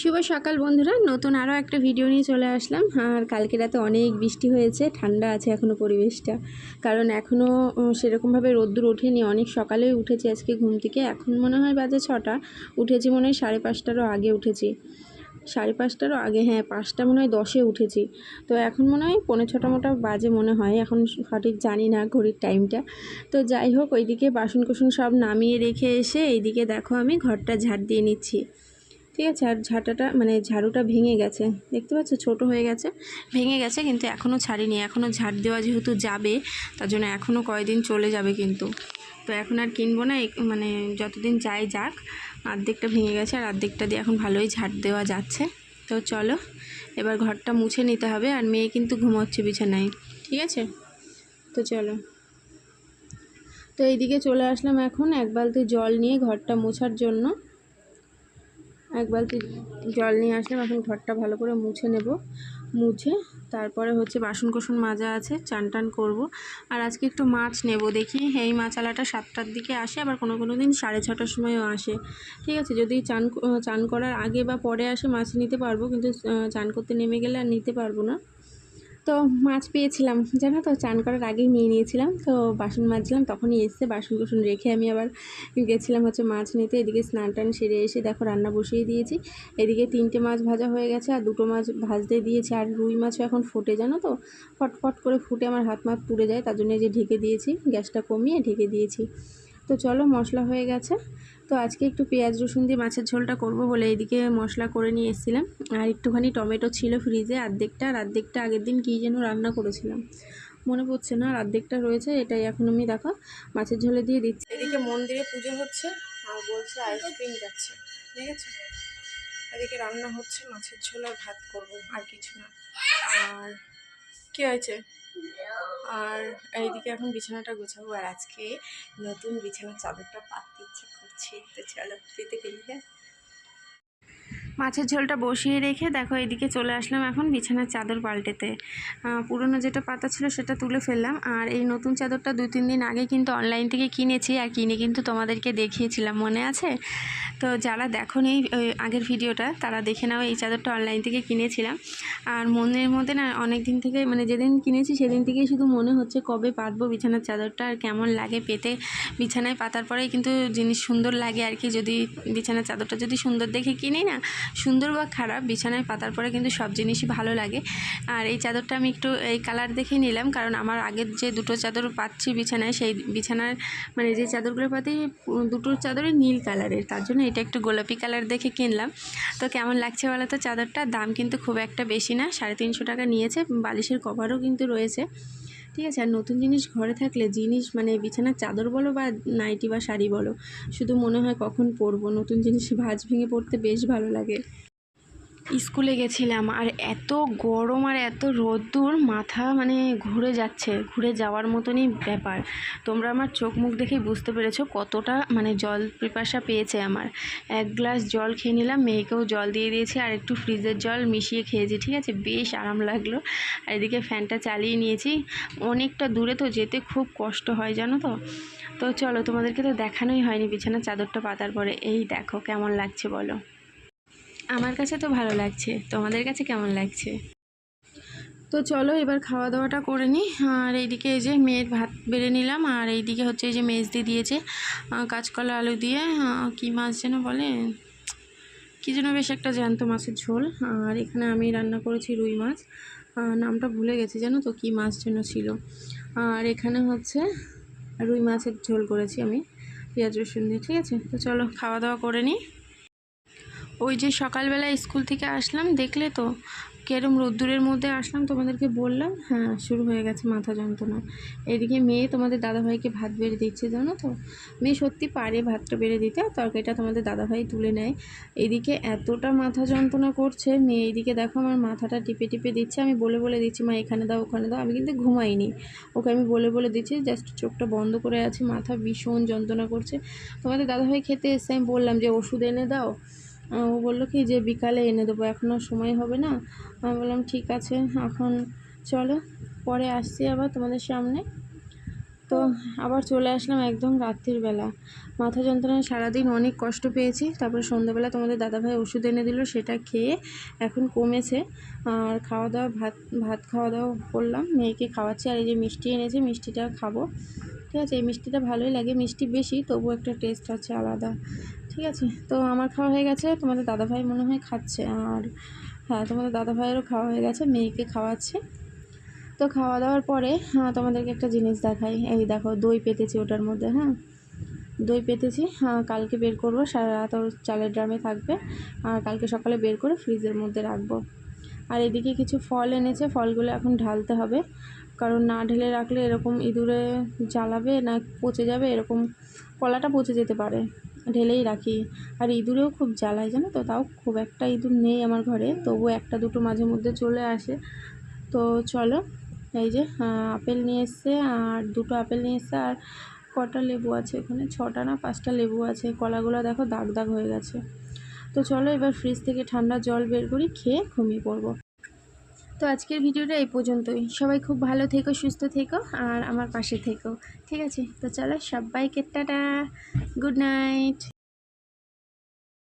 শুভ সকাল বন্ধুরা, নতুন আরও একটা ভিডিও নিয়ে চলে আসলাম। আর কালকে রাতে অনেক বৃষ্টি হয়েছে, ঠান্ডা আছে এখনও পরিবেশটা। কারণ এখনও সেরকমভাবে রোদ্দুর ওঠেনি, অনেক সকালেই উঠেছি আজকে ঘুম থেকে। এখন মনে হয় বাজে ছটা, উঠেছি মনে হয় সাড়ে পাঁচটারও আগে উঠেছি। সাড়ে পাঁচটারও আগে হ্যাঁ পাঁচটা মনে হয় দশে উঠেছি। তো এখন মনে হয় পনেরো ছটা মোটা বাজে মনে হয়, এখন সঠিক জানি না ঘড়ির টাইমটা তো যাই হোক, ওইদিকে বাসন কুসন সব নামিয়ে রেখে এসে এইদিকে দেখো আমি ঘরটা ঝাড় দিয়ে নিচ্ছি। ঠিক আছে আর ঝাঁটাটা মানে ঝাড়ুটা ভেঙে গেছে। দেখতে পাচ্ছ? ছোট হয়ে গেছে। ভেঙে গেছে কিন্তু এখনও ছাড়িনি। এখনও ঝাড় দেওয়া যেহেতু যাবে, তার জন্য এখনও কয়দিন চলে যাবে কিন্তু। তো এখন আর কিনবো না মানে যতদিন যাই যাক, আর্ধেকটা ভেঙে গেছে আর অর্ধেকটা দিয়ে এখন ভালোই ঝাড় দেওয়া যাচ্ছে। তো চলো, এবার ঘরটা মুছে নিতে হবে আর মেয়ে কিন্তু ঘুমোচ্ছে বিছানায়। ঠিক আছে? তো চলো। তো এইদিকে চলে আসলাম এখন। এক বালতি জল নিয়ে ঘরটা মোছার জন্য। এক বালতি জল নিয়ে আসলাম, এখন ঘরটা ভালো করে মুছে নেব। মুছে তারপরে হচ্ছে বাসন কোসন মাজা আছে চান টান করব। আর আজকে একটু মাছ নেব, দেখি এই মাছালাটা সাতটার দিকে আসে, আবার কোনো কোনো দিন সাড়ে ছটার সময়ও আসে। ঠিক আছে, যদি চান চান করার আগে বা পরে আসে মাছ নিতে পারব, কিন্তু চান করতে নেমে গেলে আর নিতে পারব না। তো মাছ পেয়েছিলাম। জানো তো, চান করার আগেই নিয়ে নিয়েছিলাম। তো বাসন মাজছিলাম, তখনই এসছে বাসন কুসন রেখে আমি আবার গেছিলাম হচ্ছে মাছ নিতে। এদিকে স্নান টান সেরে এসে দেখো রান্না বসিয়ে দিয়েছি। এদিকে তিনটে মাছ ভাজা হয়ে গেছে আর দুটো মাছ ভাজতে দিয়েছি। আর রুই মাছও এখন ফুটে, জানো তো? ফটফট করে ফুটে আমার হাত মাত পুড়ে যায়। তার জন্য যে ঢেকে দিয়েছি, গ্যাসটা কমিয়ে ঢেকে দিয়েছি। তো চলো মশলা হয়ে গেছে। তো আজকে একটু পেঁয়াজ, রসুন দিয়ে মাছের ঝোলটা করব বলে এইদিকে মশলা করে নিয়ে এসেছিলাম। আর একটুখানি টমেটো ছিল ফ্রিজে অর্ধেকটা আর অর্ধেকটা আগের দিন কী যেন রান্না করেছিলাম। মনে পড়ছে না, আর অর্ধেকটা রয়েছে, এটাই এখন আমি দেখো, মাছের ঝোলে দিয়ে দিচ্ছি। এদিকে মন্দিরে পুজো হচ্ছে, আর বলছে আইসক্রিম যাচ্ছে ঠিক আছে এদিকে রান্না হচ্ছে, মাছের ঝোল আর ভাত করব, আর কিছু না। আর কি হয়েছে? আর এইদিকে এখন বিছানাটা গোছাবো, আর আজকে নতুন বিছানার চাদরটা পাততে ইচ্ছে করছে তো চলো পেতে গেলি হ্যাঁ মাছের ঝোলটা বসিয়ে রেখে দেখো এদিকে চলে আসলাম এখন বিছানার চাদর পাল্টেতে। পুরনো যেটা পাতা ছিল সেটা তুলে ফেললাম। আর এই নতুন চাদরটা দুই, তিন দিন আগে কিন্তু অনলাইন থেকে কিনেছি, আর কিনে কিন্তু তোমাদেরকে দেখিয়েছিলাম, মনে আছে? তো যারা দেখো এই আগের ভিডিওটা, তারা দেখে নাও এই চাদরটা অনলাইন থেকে কিনেছিলাম। আর মনের মধ্যে না অনেক দিন থেকে মানে যেদিন কিনেছি সেদিন থেকেই শুধু মনে হচ্ছে কবে পাতবো বিছানার চাদরটা, আর কেমন লাগে পেতে। বিছানায় পাতার পরেই কিন্তু জিনিস সুন্দর লাগে আর কি, যদি বিছানার চাদরটা যদি সুন্দর দেখে কিনি না সুন্দর বা খারাপ, বিছানায় পাতার পরে কিন্তু সব জিনিসই ভালো লাগে। আর এই চাদরটা আমি একটু এই কালার দেখে নিলাম, কারণ আমার আগের যে দুটো চাদর পাচ্ছি বিছানায়, সেই বিছানার মানে যে চাদরগুলো পাতি দুটো চাদরই নীল কালারের তার জন্য এটা একটু গোলাপি কালার দেখে কিনলাম। তো কেমন লাগছে বলো তো চাদরটা? দাম কিন্তু খুব একটা বেশি না, সাড়ে তিনশো টাকা নিয়েছে, বালিশের কভারও কিন্তু রয়েছে। ঠিক আছে, আর নতুন জিনিস ঘরে থাকলে জিনিস মানে বিছানার চাদর বলো বা নাইটি বা শাড়ি বলো, শুধু মনে হয় কখন পরবো? নতুন জিনিস ভাঁজ ভেঙে পড়তে বেশ ভালো লাগে। স্কুলে গেছিলাম আর এত গরম আর এত রোদ্দুর, মাথা মানে ঘুরে যাচ্ছে, ঘুরে যাওয়ার মতনই ব্যাপার। তোমরা আমার চোখ মুখ দেখেই বুঝতে পেরেছ কতটা মানে জল পিপাসা পেয়েছে আমার। এক গ্লাস জল খেয়ে নিলাম, মেয়েকেও জল দিয়ে দিয়েছি আর একটু ফ্রিজের জল মিশিয়ে খেয়েছি, ঠিক আছে? বেশ আরাম লাগল। আর এদিকে ফ্যানটা চালিয়ে নিয়েছি। অনেকটা দূরে তো যেতে খুব কষ্ট হয়, জানো তো? তো চলো তোমাদেরকে তো দেখানোই হয়নি, বিছানার চাদরটা পাতার পরে। এই দেখো কেমন লাগছে, বলো। আমার কাছে তো ভালো লাগছে। তোমাদের কাছে কেমন লাগছে? তো চলো এবার খাওয়া দাওয়াটা করে নিই আর এইদিকে এই যে মেয়ের ভাত বেড়ে নিলাম। আর এইদিকে হচ্ছে এই যে মেজদি দিয়েছে কাঁচকলা আলু দিয়ে কী মাছ যেন বলে? কী যেন বেশ একটা জ্যান্ত মাছের ঝোল। আর এখানে আমি রান্না করেছি রুই মাছ। নামটা ভুলে গেছি জানো তো কী মাছ যেন ছিল। আর এখানে হচ্ছে রুই মাছের ঝোল করেছি আমি, পেঁয়াজ রসুন দিয়ে, ঠিক আছে? তো চলো খাওয়া দাওয়া করে নিই ওই যে সকালবেলা স্কুল থেকে আসলাম, দেখলে তো কেরম রোদ্দুরের মধ্যে আসলাম, তোমাদেরকে বললাম হ্যাঁ শুরু হয়ে গেছে মাথা যন্ত্রণা। এদিকে মেয়ে তোমাদের দাদাভাইকে ভাত বেড়ে দিচ্ছে, জানো তো? মেয়ে সত্যি পারে ভাতটা বেড়ে দিতে, তরকারিটা তোমাদের দাদাভাই তুলে নেয়। এদিকে এতটা মাথা যন্ত্রণা করছে, মেয়ে এদিকে দেখো আমার মাথাটা টিপে টিপে দিচ্ছে, আমি বলে বলে দিচ্ছি, মা, এখানে দাও, ওখানে দাও। আমি কিন্তু ঘুমাইনি। ওকে আমি বলে বলে দিচ্ছি, জাস্ট চোখটা বন্ধ করে আছে, মাথা ভীষণ যন্ত্রণা করছে। তোমাদের দাদাভাই খেতে এসে আমি বললাম যে, ওষুধ এনে দাও। ও বলল কি যে বিকালে এনে দেবো, এখন আর সময় হবে না। আমি বললাম, ঠিক আছে, এখন চলো। পরে আসছি আবার তোমাদের সামনে। তো আবার চলে আসলাম একদম রাত্রির বেলা। মাথা যন্ত্রণায় সারাদিন অনেক কষ্ট পেয়েছি। তারপরে সন্ধ্যাবেলা তোমাদের দাদাভাই ওষুধ এনে দিল, সেটা খেয়ে এখন কমেছে। আর খাওয়া দাওয়া ভাত ভাত খাওয়া দাওয়া করলাম, মেয়েকে খাওয়াচ্ছি। আর এই যে মিষ্টি এনেছে, মিষ্টিটা খাব। ঠিক আছে, এই মিষ্টিটা ভালোই লাগে, মিষ্টি বেশি তবু একটা টেস্ট আছে আলাদা। ঠিক আছে। তো আমার খাওয়া হয়ে গেছে, তোমাদের দাদাভাই মনে হয় খাচ্ছে। আর হ্যাঁ তোমাদের দাদাভাইয়েরও খাওয়া হয়ে গেছে, মেয়েকে খাওয়াচ্ছে। তো খাওয়া দাওয়ার পরে হ্যাঁ তোমাদেরকে একটা জিনিস দেখাই। এই দেখো, দই পেতেছি ওটার মধ্যে হ্যাঁ। দই পেতেছি হ্যাঁ কালকে বের করব, সারা রাত ওর চালের ড্রামে থাকবে। আর কালকে সকালে বের করে ফ্রিজের মধ্যে রাখব। আর এদিকে কিছু ফল এনেছে, ফলগুলো এখন ঢালতে হবে। কারণ না ঢেলে রাখলে এরকম ইঁদুরে জ্বালাবে না পচে যাবে, এরকম কলাটা পচে যেতে পারে। ঢেলেই রাখি। আর ইঁদুরেও খুব জ্বালায়, জানো তো? তাও খুব একটা ইঁদুর নেই আমার ঘরে তবু একটা দুটো মাঝে মধ্যে চলে আসে। তো চলো, এই যে আপেল নিয়ে এসছে, আর দুটো আপেল নিয়ে এসছে, আর কটা লেবু আছে এখানে? ছটা না পাঁচটা লেবু আছে? কলাগুলো দেখো দাগ দাগ হয়ে গেছে। তো চলো এবার ফ্রিজ থেকে ঠান্ডা জল বের করি, খেয়ে ঘুমিয়ে পড়ব। তো আজকের ভিডিওটা এই পর্যন্তই। সবাই খুব ভালো থেকো, সুস্থ থেকো আর আমার পাশে থেকো। ঠিক আছে? তো চলো সবাইকে টাটা। Good night.